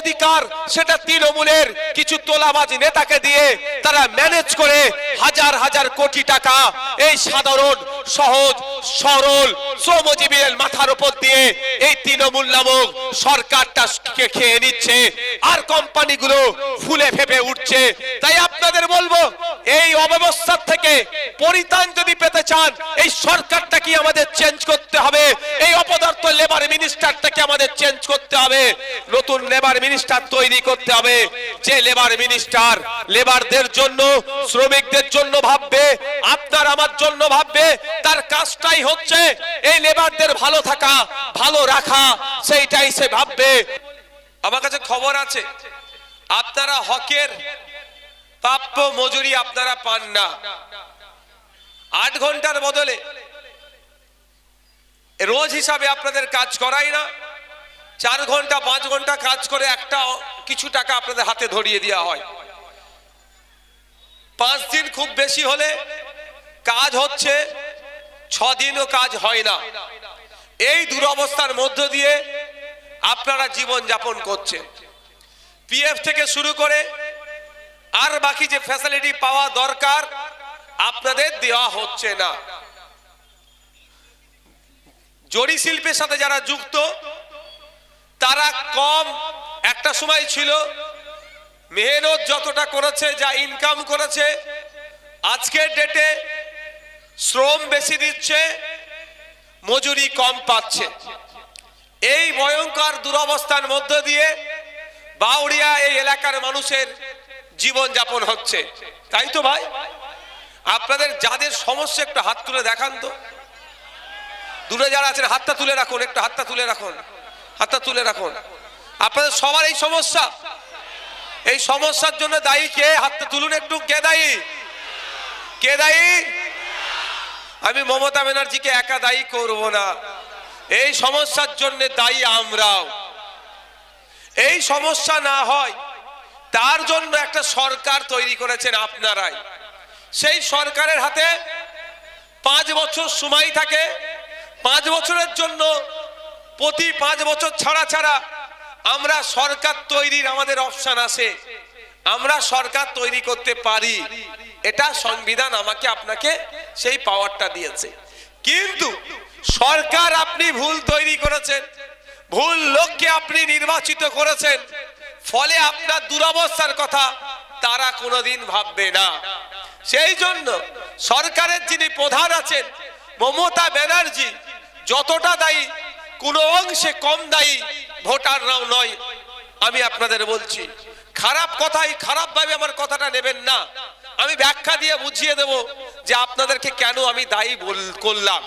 অধিকার সেটা তৃণমূলের কিছু তোলাবাজি নেতাকে দিয়ে তারা ম্যানেজ করে হাজার হাজার কোটি টাকা এই সাধারণ সহজ, সরল, শ্রমজীবীদের মাথার উপর দিয়ে এই তৃণমূল নামক সরকারটা খেয়ে নিচ্ছে, আর কোম্পানিগুলো ফুলে ফেপে উঠছে। তাই আপনাদের বলব, এই অব্যবস্থার থেকে পরিত্রাণ যদি পেতে চান, এই সরকারটা কি আমাদের চেঞ্জ করতে হবে? এই অপদার্থ লেবার মিনিস্টারটাকে আমাদের চেঞ্জ করতে হবে? নতুন লেবার মিনিস্টার তৈরি করতে হবে। যে লেবার মিনিস্টার লেবারদের জন্য, শ্রমিকদের জন্য ভাববে, আপনার আমার জন্য ভাববে তার কাজটাই হচ্ছে এই লেবারদের ভালো থাকা, ভালো রাখা, সেইটাই সে ভাববে। আমার কাছে খবর আছে, আপনারা হকের প্রাপ্য মজুরি আপনারা পান না। আট ঘণ্টার বদলে রোজ হিসাবে আপনাদের কাজ করাই না। চার ঘণ্টা, পাঁচ ঘণ্টা কাজ করে একটা কিছু টাকা আপনাদের হাতে ধরিয়ে দেওয়া হয়। পাঁচ দিন খুব বেশি হলে কাজ হচ্ছে ছ দিনও কাজ হয় না। এই দুরবস্থার মধ্য দিয়ে আপনারা জীবন যাপন করছেন। পিএফ থেকে শুরু করে আর বাকি যে ফ্যাসিলিটি পাওয়া দরকার, আপনাদের দেওয়া হচ্ছে না। জরি শিল্পের সাথে যারা যুক্ত, তারা কম একটা সময় ছিল, মেহনত যতটা করেছে, যা ইনকাম করেছে, আজকের ডেটে শ্রম বেশি দিচ্ছে, মজুরি কম পাচ্ছে। এই ভয়ঙ্কর দুরবস্থার মধ্য দিয়ে বাউরিয়া এই এলাকার মানুষের জীবন যাপন হচ্ছে। তাই তো ভাই? আপনাদের যাদের সমস্যা, একটু হাত তুলে দেখান তো। দূরে যারা আছেন, হাতটা তুলে রাখুন, একটু হাতটা তুলে রাখুন, হাতটা তুলে রাখুন। আপনাদের সবার এই সমস্যা। এই সমস্যার জন্য দায়ী কে? হাতটা তুলুন একটু, কে দায়ী? কে দায়ী? আমি মমতা ব্যানার্জিকে একা দায়ী করব না। এই সমস্যার জন্য দায়ী আমরাও। এই সমস্যা না হয়, তার জন্য একটা সরকার তৈরি করেছেন আপনারাই। সেই সরকারের হাতে পাঁচ বছর সময় থাকে। পাঁচ বছরের জন্য প্রতি পাঁচ বছর ছাড়া ছাড়া আমরা সরকার তৈরির আমাদের অপশন আছে। আমরা সরকার তৈরি করতে পারি। এটা সংবিধান আমাকে আপনাকে সেই পাওয়ারটা দিয়েছে। কিন্তু সরকার আপনি ভুল তৈরি করেছেন, ভুল লোককে আপনি নির্বাচিত করেছেন, ফলে আপনার দুরবস্থার কথা তারা কোনোদিন ভাববে না। সেই জন্য সরকারের যিনি প্রধান আছেন, মমতা ব্যানার্জি, যতটা দায়ী, কোনো অংশে কম দায়ী ভোটাররাও নয়, আমি আপনাদের বলছি। খারাপ কথাই, খারাপ ভাবে আমার কথাটা নেবেন না। আমি ব্যাখ্যা দিয়ে বুঝিয়ে দেব যে আপনাদেরকে কেন আমি দায়ী করলাম।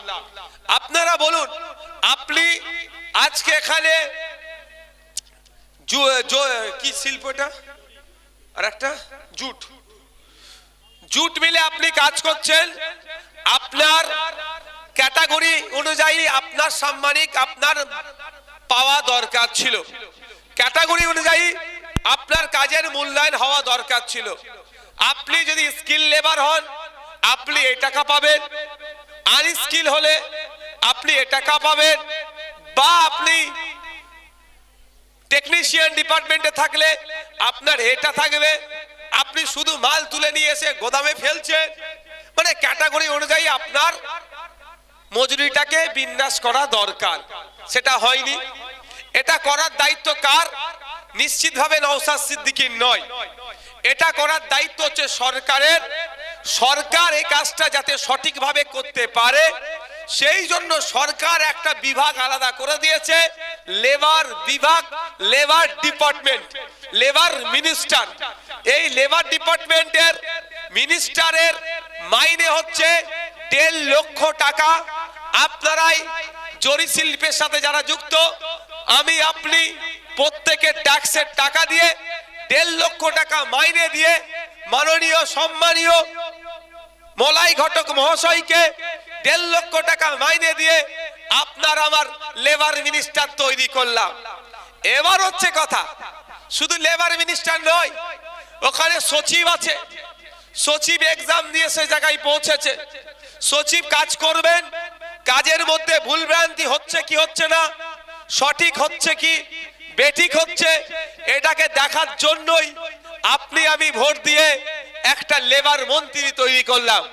আপনারা বলুন, আপনি আজকে এখানে কি শিল্পটা আর একটা জুট। জুট মিলে আপনি কাজ করছেন, আপনার ক্যাটাগরি অনুযায়ী আপনার সাম্মানিক, আপনার পাওয়া দরকার ছিল। ক্যাটাগরি অনুযায়ী আপনার কাজের মূল্যায়ন হওয়া দরকার ছিল। আপনি যদি স্কিল লেবার হন, আপনি এই টাকা পাবেন। আনস্কিল হলে আপনি এ টাকা পাবেন। বা আপনি টেকনিশিয়ান ডিপার্টমেন্টে থাকলে আপনার এটা থাকবে। আপনি শুধু মাল তুলে নিয়ে এসে গোদামে ফেলছেন। মানে ক্যাটাগরি অনুযায়ী আপনার মজুরিটাকে বিন্যাস করা দরকার। সেটা হয়নি। এটা করার দায়িত্ব কার? নিশ্চিতভাবে নওসাদ সিদ্দিকীর নয়। এটা করার দায়িত্ব হচ্ছে সরকারের। সরকার এই কাজটা যাতে সঠিকভাবে করতে পারে, সেই জন্য সরকার একটা বিভাগ আলাদা করে দিয়েছে, লেবার বিভাগ, লেবার ডিপার্টমেন্ট, লেবার মিনিস্টার। এই লেবার ডিপার্টমেন্টের মিনিস্টারের মাইনে হচ্ছে দেড় লক্ষ টাকা। আপনারাই জরি শিল্পের সাথে যারা যুক্ত, আমি, আপনি প্রত্যেকের ট্যাক্সের টাকা দিয়ে, দেড় লক্ষ টাকা মাইনে দিয়ে, মাননীয়, সম্মানীয় মলাই ঘটক মহাশয়কে দেড় লক্ষ টাকা মাইনে দিয়ে আপনার আমার লেবার মিনিস্টার তৈরি করলাম। এবার হচ্ছে কথা, শুধু লেবার মিনিস্টার নয়, ওখানে সচিব আছে। সচিব এক্সাম দিয়ে সে জায়গায় পৌঁছেছে। সচিব কাজ করবেন, কাজের মধ্যে ভুলভ্রান্তি হচ্ছে কি হচ্ছে না, সঠিক হচ্ছে কি বেঠিক হচ্ছে, এটাকে দেখার জন্যই আপনি আমি ভোট দিয়ে একটা লেবার মন্ত্রী তৈরি করলাম।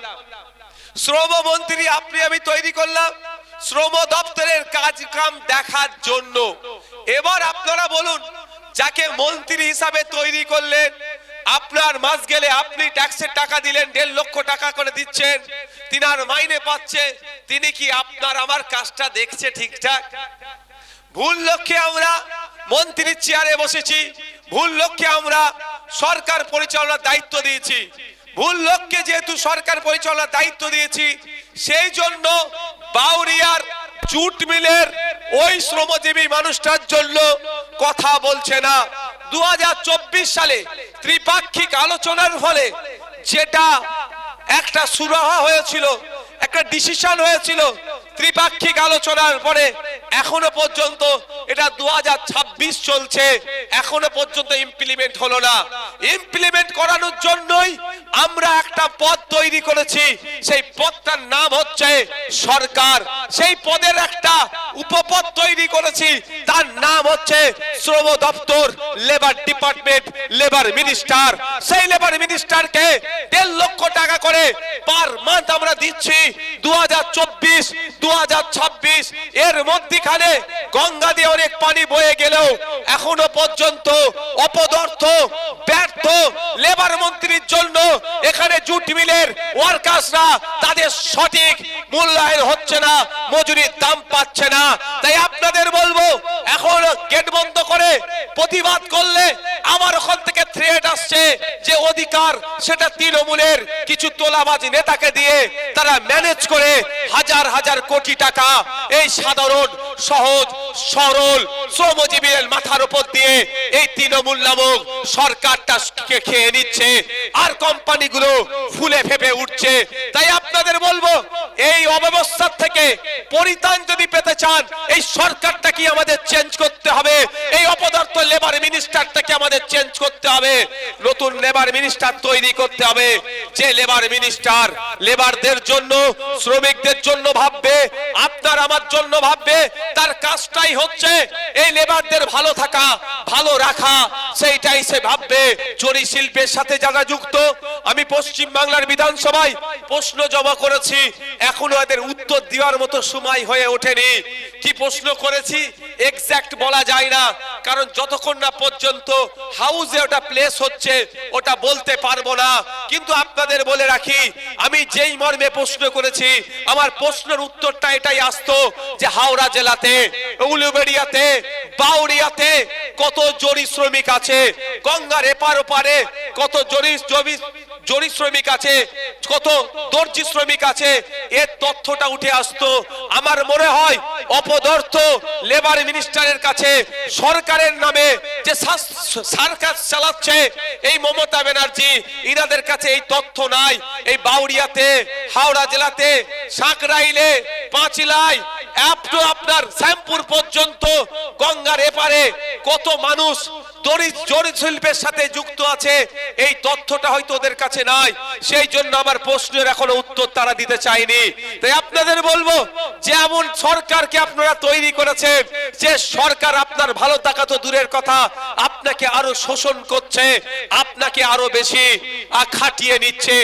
শ্রম মন্ত্রী আপনি আমি তৈরি করলাম, শ্রম দপ্তরের কাজ কাম দেখার জন্য। এবার আপনারা বলুন, যাকে মন্ত্রী হিসাবে তৈরি করলেন, আপনার মাস গেলে আপনি ট্যাক্সের টাকা দিলেন, দেড় লক্ষ টাকা করে দিচ্ছেন, তিনার মাইনে পাচ্ছে, তিনি কি আপনার আমার কাজটা দেখছে ঠিকঠাক? ভুল লক্ষ্যে আমরা মন্ত্রীর চেয়ারে বসেছি। ভুল লক্ষ্যে আমরা সরকার পরিচালনার দায়িত্ব দিয়েছি। ভুল লক্ষ্যে যেহেতু সরকার পরিচালনার দায়িত্ব দিয়েছি, সেই জন্য বাউরিয়ার জুট মিলের ওই শ্রমজীবী মানুষটার জন্য কথা বলছে না। দু হাজার চব্বিশ সালে ত্রিপাক্ষিক আলোচনার ফলে যেটা একটা সুরাহা হয়েছিল, একটা ডিসিশন হয়েছিল ত্রিপাক্ষিক আলোচনার পরে এখনও পর্যন্ত এটা দু চলছে। এখনও পর্যন্ত ইমপ্লিমেন্ট হলো না। ইমপ্লিমেন্ট করানোর জন্যই আমরা একটা পদ তৈরি করেছি। সেই পদটার নাম হচ্ছে সরকার। সেই পদের একটা উপপদ তৈরি করেছি। তার নাম হচ্ছে শ্রম দপ্তর লেবার ডিপার্টমেন্ট লেবার মিনিস্টার সেই লেবার মিনিস্টারকে দেড় লক্ষ টাকা করে পার মান্থ আমরা দিচ্ছি দু হাজার চব্বিশ দু হাজার ছাব্বিশ। এর মধ্যিখানে গঙ্গা দিয়ে অনেক পানি বয়ে গেলেও এখনও পর্যন্ত অপদর্থ, ব্যর্থ লেবার মন্ত্রীর জন্য এখানে জুট মিলের ওয়ার্কার্সরা তাদের সঠিক মূল্যায়ন হচ্ছে না, মজুরির দাম পাচ্ছে না। তাই আপনাদের বলব, এখন গেট বন্ধ করে প্রতিবাদ করলে আবার ওখান থেকে থ্রেট আসছে যে অধিকার সেটা তৃণমূলের কিছু তোলাবাজ নেতাকে দিয়ে তারা ম্যানেজ করে হাজার হাজার কোটি টাকা এই সাধারণ, সহজ, সরল শ্রমজীবীর মাথার উপর দিয়ে এই তৃণমূল নামক সরকারটা খেয়ে নিচ্ছে আর কোম্পানিগুলো ফুলে ফেপে উঠছে। তাই আপনাদের বলব, এই অব্যবস্থার থেকে পরিত্রাণ যদি পেতে চান, এই সরকারটা কি আমাদের চেঞ্জ করতে হবে? এই অপদার্থ লেবার মিনিস্টারটাকে আমাদের চেঞ্জ করতে হবে? নতুন লেবার মিনিস্টার তৈরি করতে হবে। যে লেবার মিনিস্টার লেবারদের জন্য, শ্রমিকদের জন্য ভাববে, আপনার আমার জন্য ভাববে, তার কাজটাই হচ্ছে এই লেবারদের ভালো থাকা, ভালো রাখা, সেইটাই সে ভাববে। চুরি শিল্পের সাথে যারা যুক্ত, আমি পশ্চিম বাংলার বিধানসভায় প্রশ্ন জমা করেছি, এখনও এদের উত্তর দেওয়ার মতো সময় হয়ে ওঠেনি। কি প্রশ্ন করেছি? এক্সাক্ট বলা যায় না। কারণ যতক্ষণ না পর্যন্ত হাউসে ওটা প্লেস হচ্ছে, ওটা বলতে পারব না। কিন্তু আপনাদের বলে রাখি, আমি যেই মর্মে প্রশ্ন করেছি, আমার প্রশ্নের উত্তরটা এটাই আসতো যে হাওড়া জেলাতে, উলুবেড়িয়াতে বাউরিয়াতে কত জরি শ্রমিক আছে, গঙ্গার এপার ওপারে কত জরি জমি জরি শ্রমিক আছে, কত দর্জি শ্রমিক আছে, এর তথ্যটা উঠে আসতো। আমার মনে হয় অপদর্থ লেবার মিনিস্টারের কাছে সরকারের নামে যে সরকার চালাচ্ছে এই মমতা ব্যানার্জি, ইনাদের কাছে এই তথ্য নাই। এই বাউরিয়াতে, হাওড়া জেলাতে, সাঁকরাইলে টু আপনার শ্যামপুর পর্যন্ত গঙ্গার এপারে কত মানুষ শিল্পের সাথে যুক্ত আছে, এই তথ্যটা হয়তো ওদের কাছে নাই। সেই জন্য আমার প্রশ্নের এখনও উত্তর তারা দিতে চায়নি। তাই আপনাদের বলব যে এমন সরকারকে আপনারা তৈরি করেছেন, যে সরকার আপনার ভালো থাকা তো দূরের কথা, আপনাকে আরও শোষণ করছে, আপনাকে আরও বেশি খাটিয়ে নিচ্ছে।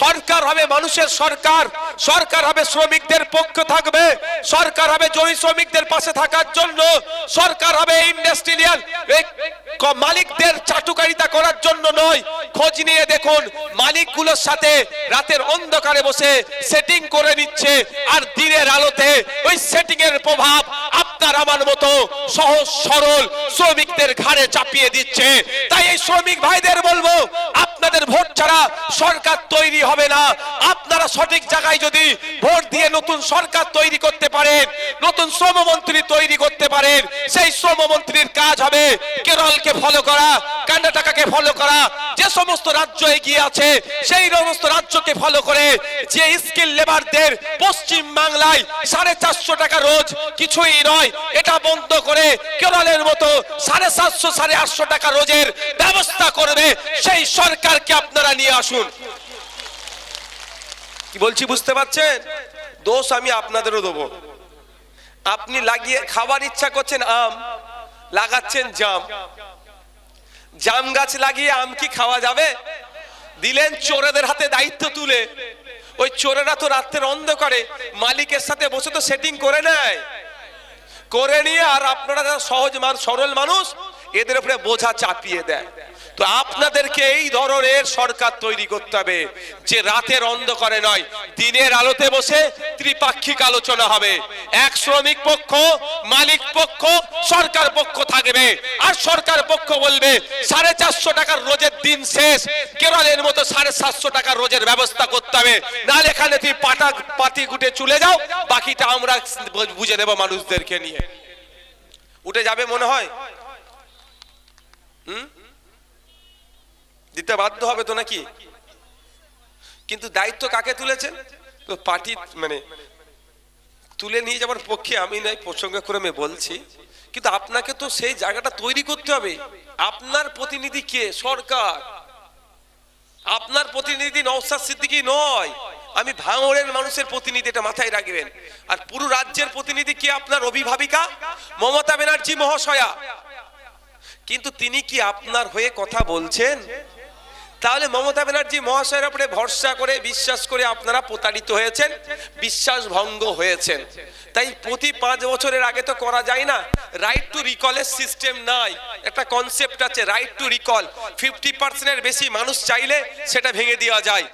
সরকার হবে মানুষের সরকার সরকার হবে শ্রমিকদের পক্ষ থাকবে, সরকার হবে জমি শ্রমিকদের পাশে থাকার জন্য, সরকার হবে ইন্ডাস্ট্রিয়াল মালিকদের চাটুকারিতা করার জন্য নয়। খোঁজ নিয়ে দেখুন, মালিকগুলোর সাথে রাতের অন্ধকারে বসে সেটিং করে নিচ্ছে আর দিনের আলোতে ওই সেটিং এর প্রভাব আপনার আমার মতো সহজ, সরল শ্রমিকদের ঘাড়ে চাপিয়ে দিচ্ছে। তাই এই শ্রমিক ভাইদের বলব, আপনাদের ভোট ছাড়া সরকার তৈরি হবে না। আপনারা সঠিক জায়গায় যদি ভোট দিয়ে নতুন সরকার তৈরি করতে পারেন, নতুন শ্রমমন্ত্রী তৈরি করতে পারেন, সেই শ্রমমন্ত্রীর কাজ হবে। কেরলকে ফলো করা কর্ণাটকাকে ফলো করা, যে সমস্ত রাজ্য এগিয়ে আছে, সেই সমস্ত রাজ্যকে ফলো করে, যে স্কিল লেবারদের পশ্চিম বাংলায় সাড়ে চারশো টাকা রোজ কিছুই নয়, এটা বন্ধ করে কেরলের মতো সাড়ে সাতশো, সাড়ে আটশো টাকা রোজের ব্যবস্থা করবে, সেই সরকারকে আপনারা নিয়ে আসুন। কি বলছি, বুঝতে পারছেন? দোষ আমি আপনাদেরও দেবো। আপনি লাগিয়ে খাবার ইচ্ছা করছেন আম লাগাচ্ছেন জাম। জাম গাছ লাগিয়ে আম কি খাওয়া যাবে? দিলেন চোরেদের হাতে দায়িত্ব তুলে। ওই চোরেরা তো রাত্রের অন্ধকারে মালিকের সাথে বসে তো সেটিং করে নেয়। করে নিয়ে আর আপনারা সহজ মান সরল মানুষ, এদের উপরে বোঝা চাপিয়ে দেয়। তো আপনাদেরকে এই ধরনের সরকার তৈরি করতে হবে, যে রাতের অন্ধকারে নয়, দিনের আলোতে বসে ত্রিপাক্ষিক আলোচনা হবে। এক শ্রমিক পক্ষ, মালিক পক্ষ, সরকার পক্ষ থাকবে। আর সরকার পক্ষ বলবে, সাড়ে চারশো টাকার রোজের দিন শেষ, কেরলের মতো সাড়ে সাতশো টাকার রোজের ব্যবস্থা করতে হবে। নাহলে এখানে তুই পাটা, পাতি গুটে চলে যাও, বাকিটা আমরা বুঝে নেব মানুষদেরকে নিয়ে। উঠে যাবে মনে হয়? হুম? দিতে বাধ্য হবে তো নাকি? কিন্তু দায়িত্ব কাকে তুলেছেন? তো পার্টি মানে তুলে নিয়ে যাওয়ার পক্ষে আমি নাই প্রসঙ্গ করে আমি বলছি, কিন্তু আপনাকে তো সেই জায়গাটা তৈরি করতে হবে। আপনার প্রতিনিধি কে? সরকার। আপনার প্রতিনিধি নওসাদ সিদ্দিকী নয়। আমি ভাঙড়ের মানুষের প্রতিনিধি, এটা মাথায় রাখবেন। আর পুরো রাজ্যের প্রতিনিধি কে? আপনার অভিভাবিকা মমতা ব্যানার্জি মহাশয়া। কিন্তু তিনি কি আপনার হয়ে কথা বলছেন? তাহলে মমতা ব্যানার্জি মহাশয়ের উপরে ভরসা করে, বিশ্বাস করে আপনারা প্রতারিত হয়েছেন বিশ্বাস ভঙ্গ হয়েছেন। তাই প্রতি পাঁচ বছরের আগে তো করা যায় না। রাইট টু রিকলের সিস্টেম নাই। একটা কনসেপ্ট আছে রাইট টু রিকল ফিফটি পার্সেন্টের বেশি মানুষ চাইলে সেটা ভেঙে দেওয়া যায়।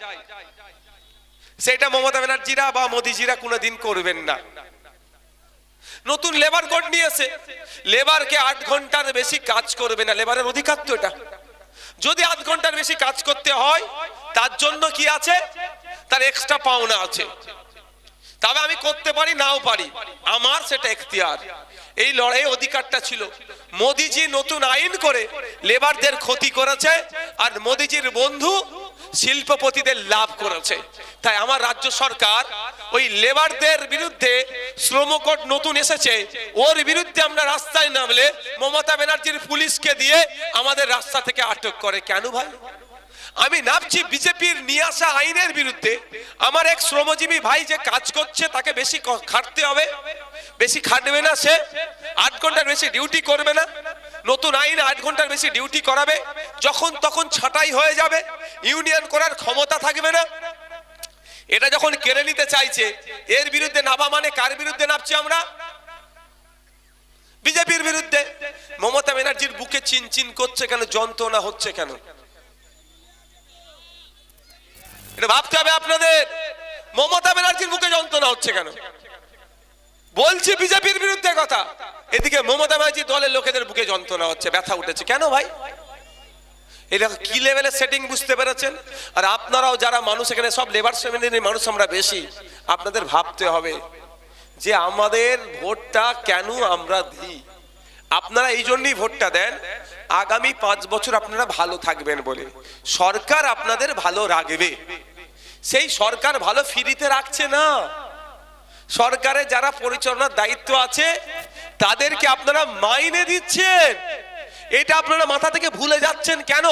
সেটা মমতা ব্যানার্জিরা বা মোদিজিরা কোনোদিন করবেন না। নতুন লেবার কোড নিয়েছে। লেবারকে আট ঘণ্টার বেশি কাজ করবে না। লেবারের অধিকার তো এটা। যদি আধ ঘণ্টার বেশি কাজ করতে হয়, তার জন্য কি আছে? তার এক্সট্রা পাওনা আছে। তবে আমি করতে পারি, নাও পারি। আমার সেটা এখতিয়ার। এই লড়াই অধিকারটা ছিল। মোদিজি নতুন আইন করে লেবারদের ক্ষতি করেছে, আর মোদিজির বন্ধু শিল্পপতিদের লাভ করেছে। তাই আমার রাজ্য সরকার ওই লেবারদের বিরুদ্ধে শ্রম নতুন এসেছে। ওর বিরুদ্ধে আমরা রাস্তায় নামলে মমতা ব্যানার্জির পুলিশকে দিয়ে আমাদের রাস্তা থেকে আটক করে। কেন ভাই? আমি নামছি বিজেপির নিয়ে আসা আইনের বিরুদ্ধে। আমার এক শ্রমজীবী ভাই যে কাজ করছে, তাকে বেশি খাটতে হবে। বেশি খাটবে না সে। আট ঘণ্টার বেশি ডিউটি করবে না। নতুন আইন আট ঘণ্টার বেশি ডিউটি করাবে। যখন তখন ছাঁটাই হয়ে যাবে। ইউনিয়ন করার ক্ষমতা থাকবে না। এটা যখন কেড়ে নিতে চাইছে, এর বিরুদ্ধে নামা মানে কার বিরুদ্ধে নামছি আমরা? বিজেপির বিরুদ্ধে। মমতা ব্যানার্জির বুকে চিনচিন করছে কেন, যন্ত্রণা হচ্ছে কেন? এটা ভাবতে হবে আপনাদের। মমতা ব্যানার্জির বুকে যন্ত্রণা হচ্ছে কেন? বলছি বিজেপির বিরুদ্ধে কথা। এদিকে মমতা ব্যানার্জি দলের লোকেদের বুকে যন্ত্রণা হচ্ছে, ব্যথা উঠেছে। কেন ভাই? এটা কি লেভেলের সেটিং বুঝতে পেরেছেন? আর আপনারাও যারা মানুষ, এখানে সব লেবার শ্রেণির মানুষ আমরা বেশি, আপনাদের ভাবতে হবে যে আমাদের ভোটটা কেন আমরা দিই? আপনারা এই জন্যই ভোটটা দেন, আগামী পাঁচ বছর আপনারা ভালো থাকবেন বলে। সরকার আপনাদের ভালো রাখবে। সেই সরকার ভালো ফ্রিতে রাখছে না। সরকারে যারা পরিচালনার দায়িত্ব আছে, তাদেরকে আপনারা মাইনে দিচ্ছেন। এটা আপনারা মাথা থেকে ভুলে যাচ্ছেন কেন?